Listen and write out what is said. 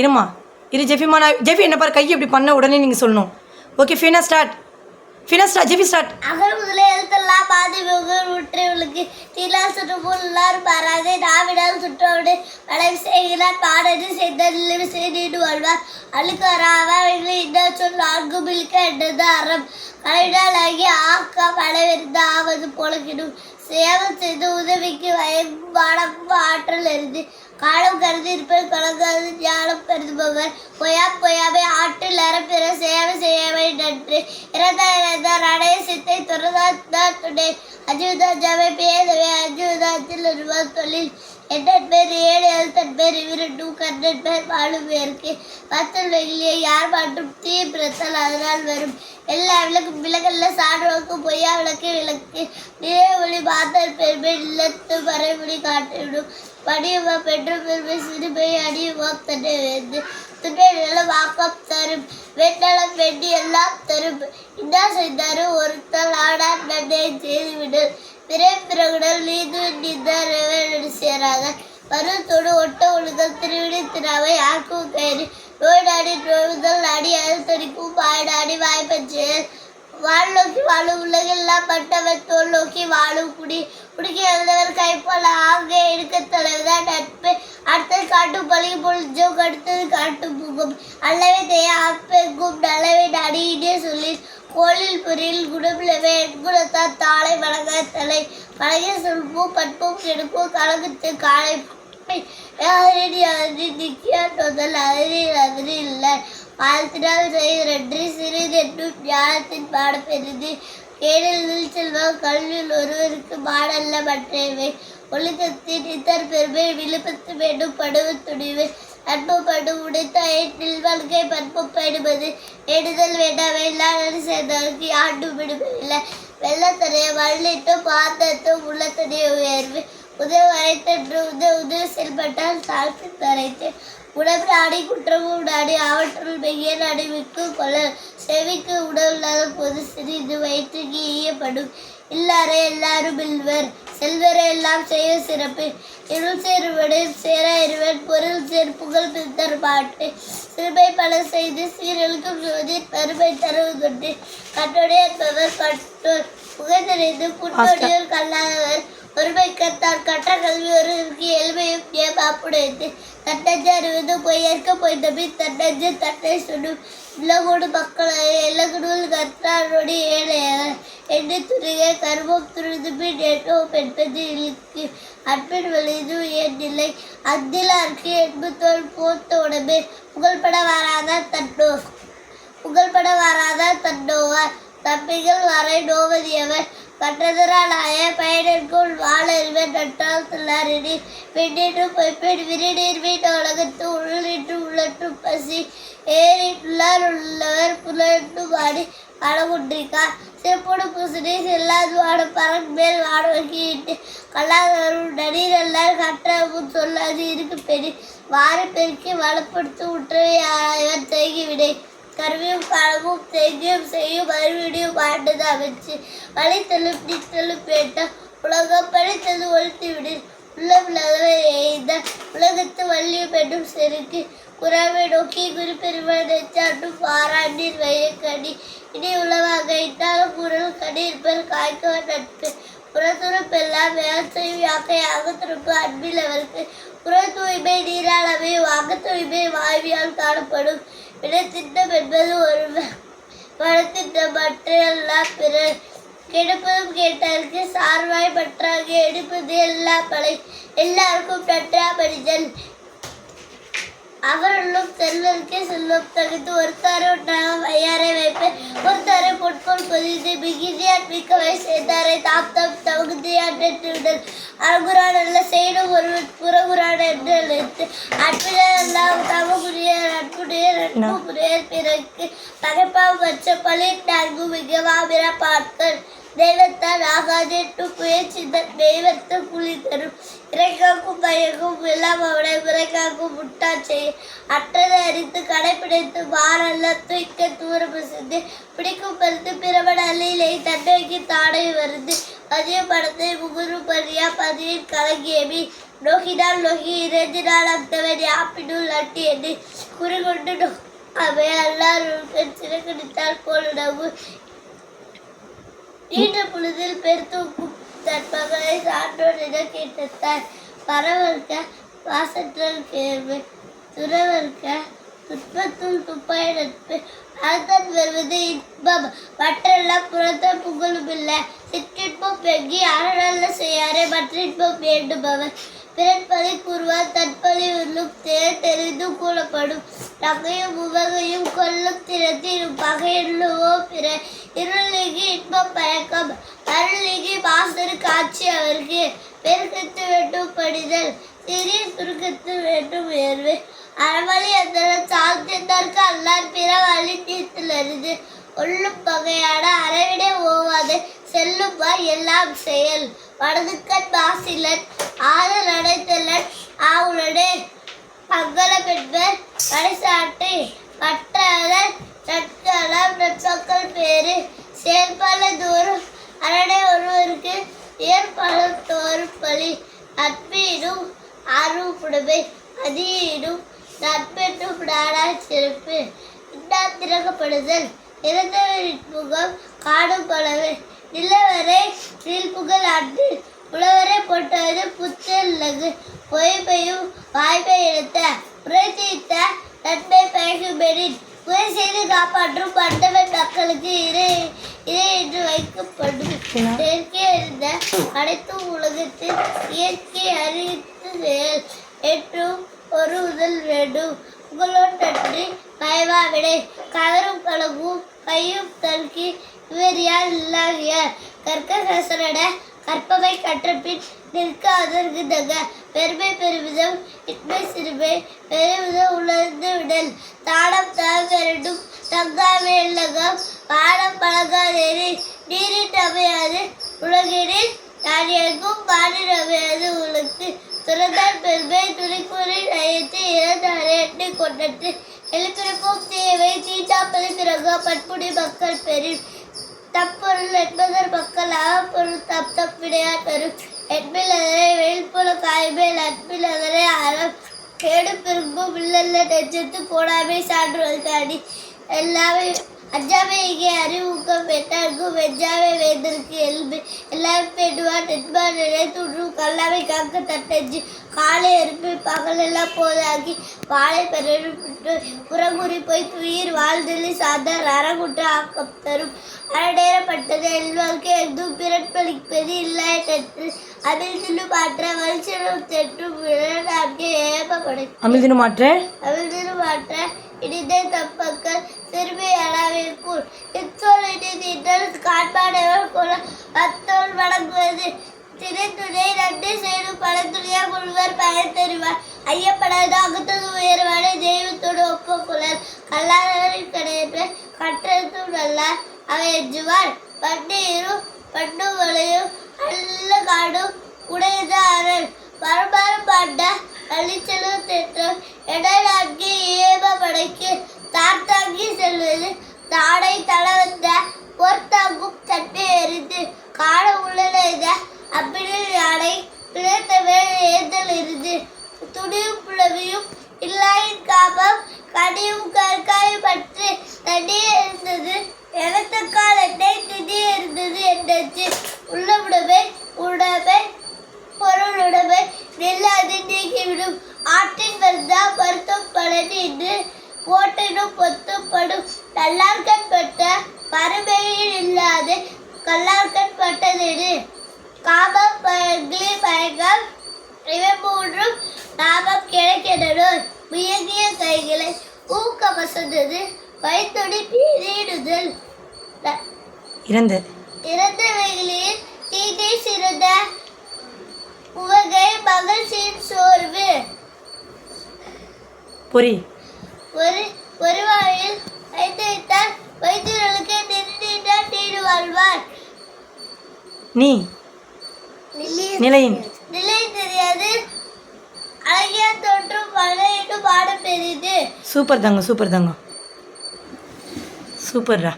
இருமா? இரு ஜெஃபிமா நான் ஜெஃபி என்ன பாரு கை இப்படி பண்ண உடனே நீங்கள் சொல்லணும். ஓகே ஃபீனா ஸ்டார்ட் ஃபீனா ஸ்டார்ட் ஜெஃபி ஸ்டார்ட் அகர் முதலே எழுத்தெல்லாம் பாதி முகர் உற்றவளுக்கு தீலா சுற்றுப்புள் எல்லாரும் பாராதே. நாவிடால் சுற்றோடு வளைவு செய்கிறார். பாடது செய்தல் செய்து வாழ்வார். அழுக்கு வராமல் இன்னும் சொல்? நான்கு மில்க என்றது அறம். கலைடால் ஆக்கா பலவிருந்த ஆவது போலக்கிடும். சேவை செய்து உதவிக்கு வயம்பாடம் ஆற்றல் இருந்து காலம் கருதி இருப்பது கலங்காது ஞானம் கருதுபவர் பொயா பொயாவை ஆற்றில் அறப்பிற சேவை செய்யவை நன்று. இறந்த இறந்த நடைய சித்தை துறதா துணை. அஜுதா ஜமை பேதவை அஜுதாத்தில் தொழில். எண்ணன் பேர் ஏழு எழுத்தன் பேர் இரண்டும் கண்ணன் பேர் வாழும் பேருக்கு பத்தல் வெயிலே யார் மாற்றும் தீ பிரத்தல் அதனால் வரும் எல்லா விளக்கும் விலகல்ல சான்றோக்கு பொய்யா விளக்கு விளக்கு நிறை ஒளி மாத்தல் பெருமை இல்லத்து மறைமொழி காட்டிவிடும் படியுமா பெற்ற பெருமை சிறுமை அடியுமா தன்னை வேந்து துணை நிலம் ஆக்கம் தரும். வெண்ணலம் வெண்ணி எல்லாம் தரும். என்ன செய்தாரு? ஒருத்தல் ஆடார் நன்மை செய்துவிடல். பிறை பிறகுடல் நீது நீந்தார் சேராத பருவத்தோடு ஒட்ட ஒழுதல் திருவிழி திராவை யாருக்கும் கயிறு நோய் நாடி நோய்தல் நாடி அழுத்தடிக்கும் பாய் நாடி வாய்ப்பச்சு வாழ் நோக்கி வாழும் உலகெல்லாம் பட்டவர் தோல் நோக்கி வாழும் குடி குடிக்க எழுந்தவர் கைப்போல் ஆக எடுக்க தலைவர்தான் நட்பு. அடுத்தது காட்டும் பழி பொழிஞ்சோம் கடுத்தது காட்டும் முகம் அல்லவே தேய அப்பெங்கும் நல்லவே நடியினே சொல்லி கோளில் புரியில் குணமிலவே குணத்தால் தாளை வழங்க தலை. பழகிய சொல்பும் பண்பும் கெடுக்கும் கலகத்து காலை. யாரின் யாரி நிக்கியா தொதல் அதிரில் அதிரி இல்லை. வாழ்த்தினால் செய்கிறன்றி சிறிதென்றும் ஞானத்தின் பாட பெரிது. கேடலில் செல்வம் கல்வியில் ஒருவருக்கு பாடல்ல மற்றவை. ஒழுக்கத்தின் இத்தர் பெருமை விழுப்பத்து வேண்டும் படுவு துணிவு. அன்பு படு உடைத்த ஏற்றில் வாழ்க்கை பண்பு படுவது எடுதல் வேண்டாம் வெள்ளாளர் சேர்ந்தவருக்கு ஆண்டு விடுவதில்லை வெள்ளத்தனைய வள்ளிட்டும் பாத்தத்தும் உள்ள உதவி வரைத்தன்று உத உதவி செயல்பட்டால் தாழ்த்தி தரைத்து உடம்பு நாடி குற்றமும் நாடி அவற்றுள் மெய்ய நாடி கொள்ள செவிக்கு உடவில்லாத போது சிறிது வயிற்றுக்கு ஈயப்படும். இல்லாரே எல்லாரும் இல்வர் செல்வரே எல்லாம் செய்ய சிறப்பு. இருள் சேருவடு சேர இருவர் பொருள் சேர் புகழ் பித்தர் பாட்டு. சிறுமை பல செய்து சீரழுக்கும் ஜோதி பெருமை தரவு கொண்டு கட்டோடைய என்பவர் கட்டோர் புகழ்ந்தறிந்து புட்டோடியோர் கல்லாதவர். ஒருமை கத்தார் கட்ட கல்வி ஒருவருக்கு எளிமையும் ஏமாப்புடையது தன்னஞ்சு அறிவது பொய்யற்க போய் தம்பி தன்னஞ்சு தட்டை சுடும் இளகோடு மக்களை இலகுடூல் கற்றாரோடு ஏழையவர். எண்ணி துருக கருமம் பின் நேற்றோம் என்பது இழுக்கு. அன்பின் வலிது என் நிலை. என்பு தோல் போத்த உடம்பே. புகழ்பட வராத தன்னோ. புகழ்பட வராத தன்னோவார். தம்பிகள் வரை நோவதியவர். கற்றதராலாய பயனற்குள் வாழறிவர் நட்டால் துள்ளாரினி பெண்ணின்று பொய்ப்பெண் விரிநீர் வீட்டு உலகத்து உள்ளிட்டு உள்ளட்டும் பசி ஏறிட்டுள்ளார் உள்ளவர் புலட்டு வாடி பழகுன்றிக்கா சிறப்போடு புசுனி செல்லாது வாட பறன் மேல் வாட வைக்கிட்டு கல்லாதவரும் நடிகர் எல்லாரும் சொல்லாது இருக்கு பெரிய வாரி பெருக்கி வளப்படுத்து உற்றவை இவர் கருவியும் காலமும் செய்யும் செய்யும் மறுபடியும் பாண்டது அமைச்சு வழித்தலும் நீத்தலும் பேட்ட உலகம் படைத்தது ஒழித்து விடு. உள்ளம் நகரை எய்த உலகத்து வள்ளியும் பெண்ணும் செருக்கு. குறாவை நோக்கி குறிப்பெருமான் சாட்டும் பாராண்டீர் வயக்கடி. இனி உளவாக இட்டாலும் குரல் கடியிருப்பர் காய்க்கவ நட்பு. புறத்துறப்பெல்லாம் வேசையும் யாக்கையாக திருப்பு அன்பில் அவருக்கு. புற தூய்மை நீராளவை வாக தூய்மை வாய்வியால் காணப்படும். விடத்திட்டம் என்பது ஒரு வடத்திட்டம் மற்ற பிற கெடுப்பதும் கேட்டாருக்கு சார்வாய் பற்றாக எடுப்பது எல்லா பழை எல்லாருக்கும் நன்றா படிதல். அவர்களும் செல்வருக்கே செல்வம் தகுத்து ஒருத்தாரை உண்டாக வையாரை பொற்கோள் பொதித்து மிகுதியான் மிக்கவை செய்தாரை தாம் தாம் தகுதியான் என்று விடல் அழகுரான் அல்ல செய்யணும் ஒரு புறகுரான் என்று அழைத்து அன்பினர் எல்லாம் தமக்குரிய நட்புடைய நட்புடைய பிறகு பகைப்பாம் வச்ச பழி நான்கு மிகவா பிற பார்க்கல் தெய்வத்தால் ஆகாதெட்டு முயற்சித்த தெய்வத்தை புலி தரும். இறைக்காக்கும் பயக்கும் எல்லாம் அவனை முறைக்காக்கும் முட்டாச்சை. அற்றதை அறிந்து கடைபிடித்து மாறல்ல தூய்க்க தூரம் சென்று பிடிக்கும் பருத்து பிரபல அள்ளியிலே தண்டைக்கு தாடை வருது. பதிய படத்தை முகுரு பரியா பதியின் கலங்கியமி நோகினால் நோகி இறைஞ்சினால் அந்தவன் யாப்பினுள் அட்டி என்று குறிகொண்டு அவை எல்லாரும் சிறகடித்தால் போல் ஈன்ற பொழுதில் பெருத்தூக்கும் தன் மகளை சான்றோரிடம் கேட்டார் பரவர்க்க வாசற்றல் கேள்வி துறவர்க்க துன்பத்துள் துப்பாய நட்பு அர்த்தம் வருவது இன்பம். மற்றெல்லாம் புறத்த புகழும் இல்லை சிற்றின்பம் பெங்கி அறநல்ல செய்யாரே மற்றின்பம் வேண்டுபவர். பிறன்பதை கூறுவார் தற்பதை உள்ளும் தேர் தெரிந்து கூறப்படும். நகையும் உவகையும் கொல்லும் திறத்திலும் பகையுள்ளவோ பிற இருள் இன்பம் பயக்கம் அருள் பாசரு காட்சி அவருக்கு. பெருக்கத்து வேண்டும் படிதல் சிறிய சுருக்கத்து வேண்டும் உயர்வு அறவழி அந்த சாத்தியத்தார்க்கு அல்லார் பிற வழி தீர்த்தலருது. ஒள்ளும் பகையான அறவிட ஓவாது. செல்லும் எல்லாம் செயல். வடதுக்கண் பாசிலன் ஆதல் அடைத்தலன் ஆவுடனே அங்கல பெண்பர் பரிசாட்டி மற்றவர் நட்களம் நட்பக்கள் பேரு. செயல்பல தூரம் அரணை ஒருவருக்கு ஏற்படும் தோறும் பலி. நட்பீடும் ஆர்வப்புடமை அதீடும் நட்பெற்றும் நாடா சிறப்பு. இன்னா திறக்கப்படுதல் இறந்தவரின் முகம் காடும் பலவே. நிலவரை நீள்புகழ் ஆண்டு உழவரை போட்டது புத்தல்லகு பொய்மையும் வாய்ப்பை எடுத்த உரை தீர்த்த நன்மை பயகுமெனின் உரை செய்து காப்பாற்றும் பண்டவன் மக்களுக்கு இறை இறை என்று வைக்கப்படும். இயற்கை இருந்த அனைத்து உலகத்தில் இயற்கை அறிவித்து செயல் என்றும் ஒரு உதல் வேண்டும். உங்களோடு நன்றி. பயவாவிடை கவரும் கலவும் கையும் தல்கி இவர் யார்? இல்லாகிய கற்கசரட கற்பவை கற்றபின் நிற்க அதற்கு தக பெருமை பெருமிதம் இன்மை சிறுமை பெருமிதம் உணர்ந்து விடல். தானம் தாவரண்டும் தங்காமே இல்லகம் பாடம் பழகாதேரி நீரின் அமையாது உலகினில் நான் எங்கும் பாடின் அமையாது உனக்கு. துறந்தால் பெருமை துணிக்கூறி நயத்து இறந்தாரே எண்ணி கொண்டது எழுப்பிருப்போம் தேவை தீட்டாப்பது பிறகு பட்புடி மக்கள் பெரும் தப்பொருள் என்பதர் மக்கள் அவப்பொருள் தப் தப்பிடையார் பெறும் என்பில் அதனை வெயில்புல காய்மேல் அன்பில் அதனை அறம். கேடு பெரும்பும் இல்லல்ல நெஞ்சத்து போடாமை சான்று வந்தாடி எல்லாமே அஞ்சாமை இங்கே அறிவுக்கம் வெட்டாருக்கும் வெஞ்சாமை வேந்தருக்கு எல்பு எல்லாரும் பெண்ணுவார் நெட்பார் நினைத்துற்றும் கல்லாமை காக்க தட்டஞ்சு காலை எருப்பு பகலெல்லாம் போதாகி வாழை பெருட்டு புறமுறி போய் துயிர் வாழ்தலி சார்ந்தார் அறகுற்ற ஆக்கம் தரும். அறநேரப்பட்டது எல்வாழ்க்கை எங்கும் பிறப்பளிப்பது இல்லை நெற்று அதில் தின்னு மாற்ற வரிசனம் தெற்றும் நான்கு ஏப்பப்படை அமிழ்தினு மாற்ற? அவிழ்திரு மாற்ற இனிதே தப்பக்கள் திரும்பி அளவிற்குள். இத்தோல் இனிதீட்டல் காண்பானவர் போல அத்தோல் வழங்குவது திரைத்துறை நன்றி செய்து பழத்துறையா கொள்வர் பயன் தெரிவார். ஐயப்படாத அகத்தது உயர்வான தெய்வத்தோடு ஒப்புக்குழல் கல்லாதவரின் கிடையாது கற்றதும் நல்லார் அவை எஞ்சுவார். பன்னீரும் பண்டு வளையும் நல்ல காடும் உடையதாரன் அரண் பாண்ட அழிச்சலும் திட்டம் என ஏவ படைக்கு தாத்தாங்கி செல்வது தாடை தளவந்த பொற்தாங்கும் சட்டை எரிந்து நீங்கிவிடும் ஆற்றின் வருதா வருத்தம் பலன் என்று ஓட்டினும் பொத்துப்படும். நல்லார்கண் பட்ட பருமையில் இல்லாது கல்லார்கண் பட்டதெடு காமம் பயங்கம் இவை மூன்றும் நாமம் கிடைக்கிறது முயங்கிய கைகளை ஊக்க வசந்தது. வைத்துடி பீரிடுதல் ந- இறந்து. இறந்தவைகளில் தீதை சிறந்த உவகை மகிழ்ச்சியின் சோர்வு. பொறி ஒரு ஒரு வாயில் வைத்து விட்டால் வைத்தியர்களுக்கு நின்றுட்டால் நீடு வாழ்வார். நீ. நிலை நிலையின். நிலை தெரியாது. அழகிய தோற்றம் பழையிட்டு பாடம் பெரியது சூப்பர் தாங்க சூப்பர் தாங்க சூப்பர்ரா.